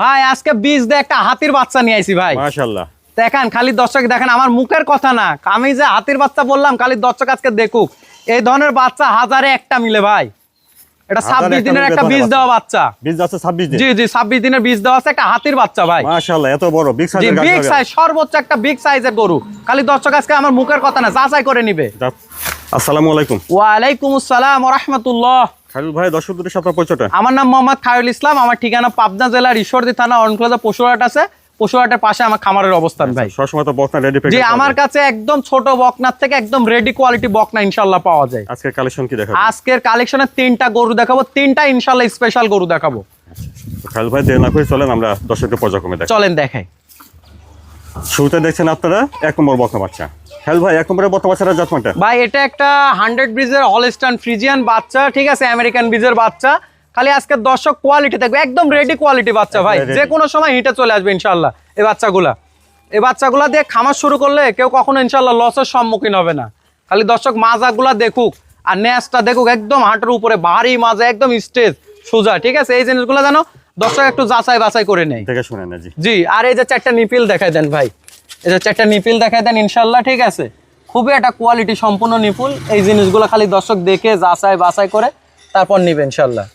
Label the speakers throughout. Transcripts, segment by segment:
Speaker 1: ভাই আজকে বীজ দিয়ে একটা হাতির বাচ্চা নিয়ে আইছি ভাই।
Speaker 2: মাশাআল্লাহ
Speaker 1: দেখেন খালি দর্শক দেখেন আমার মুখের কথা না। আমি যে হাতির বাচ্চা বললাম খালি দর্শক আজকে দেখুক। এই ধরনের বাচ্চা হাজারে একটা মিলে ভাই। এটা
Speaker 2: হাজারে
Speaker 1: ছাব্বিশ
Speaker 2: একটা
Speaker 1: দিনের একটা বীজ দেওয়া বাচ্চা।
Speaker 2: বীজ আছে 26 দিন
Speaker 1: জি জি ছাব্বিশ দিনের বীজ দেওয়া আছে একটা হাতির বাচ্চা ভাই।
Speaker 2: মাশাআল্লাহ এত বড় বিগ সাইজের গাছ
Speaker 1: বিগ সাইজ সর্বোচ্চ একটা বিগ সাইজের গরু। খালি দর্শক আজকে আমার মুখের কথা না যাচাই করে নিবে।
Speaker 2: আসসালামু আলাইকুম।
Speaker 1: ওয়ালাইকুম আসসালাম রহমতুল্লাহ।
Speaker 2: ভাই দর্শকদের সাথে পরিচয়টা?
Speaker 1: আমার নাম মোহাম্মদ খায়রুল ইসলাম আমার ঠিকানা পাবনা ঈশ্বরদী থানা আছে। পাশে আমার খামারের অবস্থান ভাই।
Speaker 2: সবসময় তো বকনা রেডি
Speaker 1: আমার কাছে একদম ছোট বকনার থেকে একদম রেডি কোয়ালিটি বকনা ইনশাল্লাহ পাওয়া যায়।
Speaker 2: আজকে কালেকশন কি দেখাবো?
Speaker 1: আজকের কালেকশনে তিনটা গরু দেখাবো তিনটা ইনশাল্লাহ স্পেশাল গরু দেখাবো।
Speaker 2: তো ভাই দেরি না করে চলেন আমরা দর্শকদের পর্যায়ক্রমে
Speaker 1: চলেন দেখাই।
Speaker 2: শুরুতে দেখছেন আপনারা এক নম্বর বকনা বাচ্চা খালিল ভাই এক নম্বরের বকনা বাচ্চাটা জাতমানটা
Speaker 1: ভাই এটা একটা হান্ড্রেড ব্রিজের হলস্টান ফ্রিজিয়ান বাচ্চা ঠিক আছে? আমেরিকান ব্রিজের বাচ্চা। খালি আজকে দর্শক কোয়ালিটি থাকবে একদম রেডি কোয়ালিটি বাচ্চা ভাই। যে কোনো সময় হিটে চলে আসবে ইনশাল্লাহ এই বাচ্চাগুলা। এই বাচ্চাগুলা দিয়ে খামার শুরু করলে কেউ কখনো ইনশাল্লাহ লসের সম্মুখীন হবে না। খালি দর্শক মাজাগুলা দেখুক আর ন্যাসটা দেখুক একদম হাঁটার উপরে ভারী মাজা একদম স্টেজ সোজা ঠিক আছে? এই জিনিসগুলো যেন দর্শক একটু যাচাই বাছাই করে নেই।
Speaker 2: দেখে শুনে না জি।
Speaker 1: জি আর এই যে চারটা নিপিল দেখাই দেন ভাই। এই যে চারটা নিপিল দেখাই দেন ইনশাল্লাহ ঠিক আছে? খুবই একটা কোয়ালিটি সম্পূর্ণ নিপুল। এই জিনিসগুলো খালি দর্শক দেখে যাচাই বাছাই করে তারপর নিবে ইনশাল্লাহ।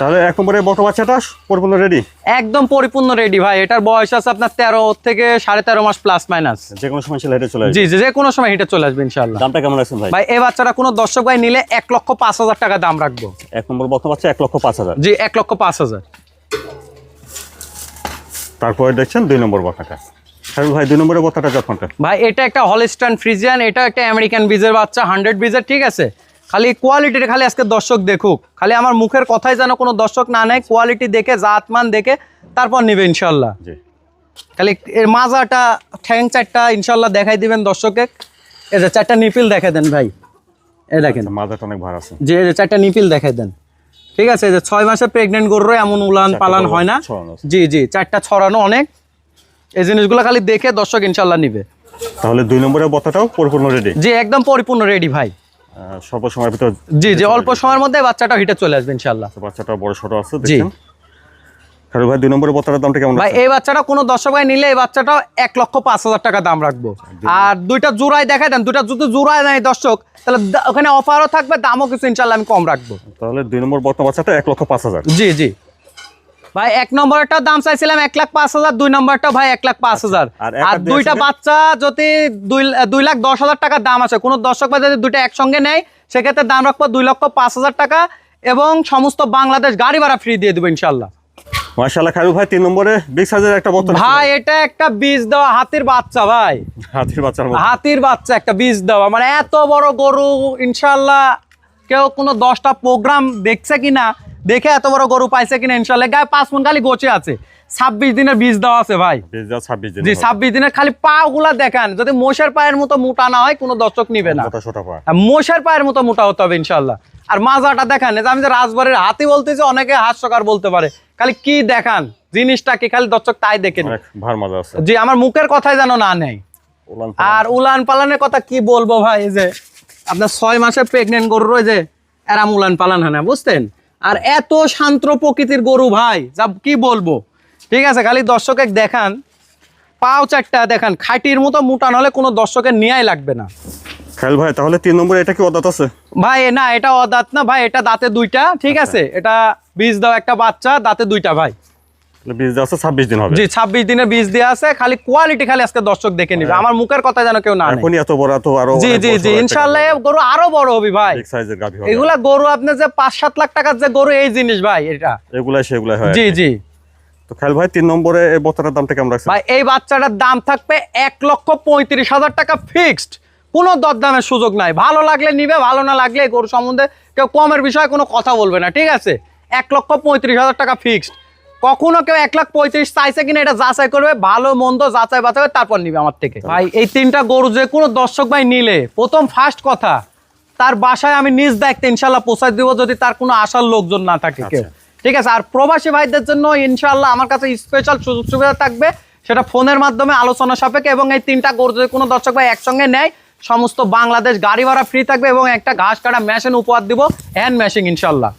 Speaker 2: তাহলে এক নম্বরের বকনা বাচ্চাটা পরিপূর্ণ রেডি
Speaker 1: একদম পরিপূর্ণ রেডি ভাই। এটার বয়স আছে আপনার তেরো থেকে সাড়ে তেরো মাস প্লাস মাইনাস
Speaker 2: যে কোনো সময় হেঁটে চলে আসবে।
Speaker 1: জি জি যে কোনো সময় হিটে চলে আসবে ইনশাল্লাহ
Speaker 2: দামটা কেমন রাখছেন ভাই?
Speaker 1: ভাই এই বাচ্চাটা কোনো দর্শক ভাই নিলে এক লক্ষ পাঁচ হাজার টাকা দাম রাখব।
Speaker 2: এক নম্বর বকনা বাচ্চা এক লক্ষ পাঁচ হাজার।
Speaker 1: জি এক লক্ষ পাঁচ হাজার।
Speaker 2: তারপরে দেখছেন দুই নম্বর খালিল ভাই দুই নম্বরের বকনাটা জাতমানটা
Speaker 1: ভাই এটা একটা হলিস্টান ফ্রিজিয়ান এটা একটা আমেরিকান বীজের বাচ্চা হান্ড্রেড বীজের ঠিক আছে? খালি কোয়ালিটির খালি আজকে দর্শক দেখুক। খালি আমার মুখের কথাই যেন কোনো দর্শক না নেয় কোয়ালিটি দেখে জাতমান দেখে তারপর নিবে ইনশাল্লাহ খালি এর মাজাটা ঠ্যাং চারটা ইনশাল্লাহ দেখাই দিবেন দর্শকে এই যে চারটা নিপিল দেখাই দেন ভাই। এ দেখেন।
Speaker 2: আচ্ছা, মাথাটা অনেক ভার আছে।
Speaker 1: যে এই যে চারটা নিপিল দেখাই দেন। ঠিক আছে এই যে ছয় মাসে প্রেগনেন্ট গরুরও এমন উলান পালান হয় না। জি জি চারটা ছড়ানো অনেক। এই জিনিসগুলো খালি দেখে দর্শক ইনশাল্লাহ নিবে।
Speaker 2: তাহলে দুই নম্বরের বকনাটাও পরিপূর্ণ রেডি
Speaker 1: জি একদম পরিপূর্ণ রেডি ভাই।
Speaker 2: স্বল্প সময়ের ভিতরে
Speaker 1: জি জি অল্প সময়ের মধ্যে বাচ্চাটা হিটে চলে আসবে ইনশাআল্লাহ।
Speaker 2: বাচ্চাটা বড় ছোট আছে দেখেন খারু ভাই দুই নম্বরের বকনাটার দামটা কেমন
Speaker 1: ভাই এই বাচ্চাটা কোনো দর্শক ভাই নিলে এই বাচ্চাটা এক লক্ষ পাঁচ হাজার টাকা দাম রাখব। আর দুইটা জোড়াই দেখাই দেন দুইটা যদি জোড়ায় নাই দর্শক তাহলে ওখানে অফারও থাকবে দামও কিছু ইনশাল্লাহ আমি কম রাখব।
Speaker 2: তাহলে দুই নম্বর বর্তমান বাচ্চাটা এক লক্ষ পাঁচ হাজার।
Speaker 1: জি জি। ভাই এক নম্বরটার দাম চাইছিলাম এক লাখ পাঁচ হাজার দুই নম্বরটা ভাই এক লাখ পাঁচ হাজার।
Speaker 2: আর
Speaker 1: দুইটা বাচ্চা যদি দুই লাখ দশ হাজার টাকা দাম আছে কোনো দর্শক ভাই যদি দুইটা একসঙ্গে নেয় সেক্ষেত্রে দাম রাখব দুই লক্ষ পাঁচ হাজার টাকা এবং সমস্ত বাংলাদেশ গাড়ি ভাড়া ফ্রি দিয়ে দেবো ইনশাল্লাহ।
Speaker 2: মাশাআল্লাহ ভাই তিন নম্বরে বিগ সাইজের একটা
Speaker 1: ভাই এটা একটা বীজ দেওয়া হাতির বাচ্চা ভাই।
Speaker 2: হাতির
Speaker 1: বাচ্চা একটা বীজ দেওয়া। মানে এত বড় গরু ইনশাল্লাহ কেউ কোনো দশটা প্রোগ্রাম দেখছে কিনা দেখে এত বড় গরু পাইছে কিনা ইনশাল্লাহ গায়ে পাঁচ মন খালি গোছে আছে। ছাব্বিশ দিনের বীজ দেওয়া আছে ভাই। জি ছাব্বিশ দিনের খালি পা গুলা দেখান। যদি মোষের পায়ের মতো মোটা না হয় কোনো দর্শক নিবে না। মোষের পায়ের মতো মোটা হতে হবে ইনশাল্লাহ আর মাজাটা দেখান যে আমি যে রাজবাড়ির হাতি বলতেছি অনেকে হাস্যকার বলতে পারে। খালি কি দেখান? জিনিসটা কি খালি দর্শক তাই দেখে জি আমার মুখের কথাই যেন না নেই আর উলান পালানের কথা কি বলব ভাই এই যে আপনার ছয় মাসে প্রেগনেন্ট গরু রয়েছে এরাম উলান পালান হয় না বুঝতেন? আর এত শান্ত প্রকৃতির গরু ভাই যা কি বলব? ঠিক আছে খালি দর্শকে দেখান পাও চারটা দেখান খাটির মতো মোটা হলে কোনো দর্শকের নিয়াই লাগবে না।
Speaker 2: ভাই তাহলে তিন নম্বরে এটা কি অদাত আছে?
Speaker 1: ভাই না এটা অদাত না ভাই এটা দাঁতে দুইটা ঠিক আছে এটা বীজ দাও একটা বাচ্চা দাঁতে দুইটা ভাই।
Speaker 2: বীজ দেওয়া আছে ছাব্বিশ দিন হবে।
Speaker 1: জি বীজ দেওয়া আছে খালি কোয়ালিটি খালি আজকে দর্শক দেখে নিবে। আমার মুখের কথা যেন কেউ না
Speaker 2: এখনই এত বড় এত আরও
Speaker 1: জি জি জি ইনশাল্লাহ গরু আরও বড় হবে ভাই।
Speaker 2: বিগ সাইজের গাভী হবে।
Speaker 1: এগুলা গরু আপনি যে পাঁচ সাত লাখ টাকার যে গরু এই জিনিস ভাই এটা।
Speaker 2: এগুলাই সেগুলাই হয়
Speaker 1: জি জি।
Speaker 2: তো খালিল ভাই তিন নম্বরে এই বস্তাটার দামটা কেমন রাখছেন?
Speaker 1: ভাই এই বাচ্চাটার দাম থাকবে এক লক্ষ পঁয়ত্রিশ হাজার টাকা ফিক্সড কোনো দরদামের সুযোগ নাই। ভালো লাগলে নিবে ভালো না লাগলে গরু সম্বন্ধে কেউ কমের বিষয়ে কোনো কথা বলবে না ঠিক আছে? এক লক্ষ পঁয়ত্রিশ হাজার টাকা ফিক্সড কখনো কেউ এক লাখ পঁয়ত্রিশ চাইছে কিনা এটা যাচাই করবে ভালো মন্দ যাচাই করে তারপর নিবে আমার থেকে। ভাই এই তিনটা গরু যে কোনো দর্শক ভাই নিলে প্রথম ফার্স্ট কথা তার বাসায় আমি নিজ দায়িত্বে ইনশাল্লাহ পৌঁছায় দিব যদি তার কোনো আসার লোকজন না থাকে কেউ। ঠিক আছে আর প্রবাসী ভাইদের জন্য ইনশাল্লাহ আমার কাছে স্পেশাল সুযোগ সুবিধা থাকবে সেটা ফোনের মাধ্যমে আলোচনা সাপেক্ষে এবং এই তিনটা গরু যদি কোনো দর্শক ভাই একসঙ্গে নেয় সমস্ত বাংলাদেশ গাড়ি ভাড়া ফ্রি থাকবে এবং একটা ঘাস কাটা মেশিন উপহার দিব হ্যান্ড মেশিন ইনশাল্লাহ।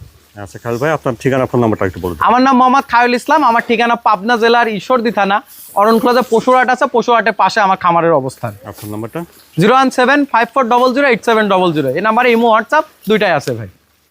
Speaker 2: আচ্ছা খাল ভাই আপনার ঠিকানা ফোন নাম্বারটা একটু বলুন
Speaker 1: আমার নাম মোহাম্মদ খায়ুল ইসলাম আমার ঠিকানা পাবনা জেলার ঈশ্বরদী থানা অরণকুলাতে পশুরহাট আছে পশুরহাটের পাশে আমার খামারের অবস্থান।
Speaker 2: ফোন নাম্বারটা?
Speaker 1: Zero one seven five four double zero eight seven double zero. এই নাম্বারে ইমো হোয়াটসঅ্যাপ দুইটাই আছে ভাই।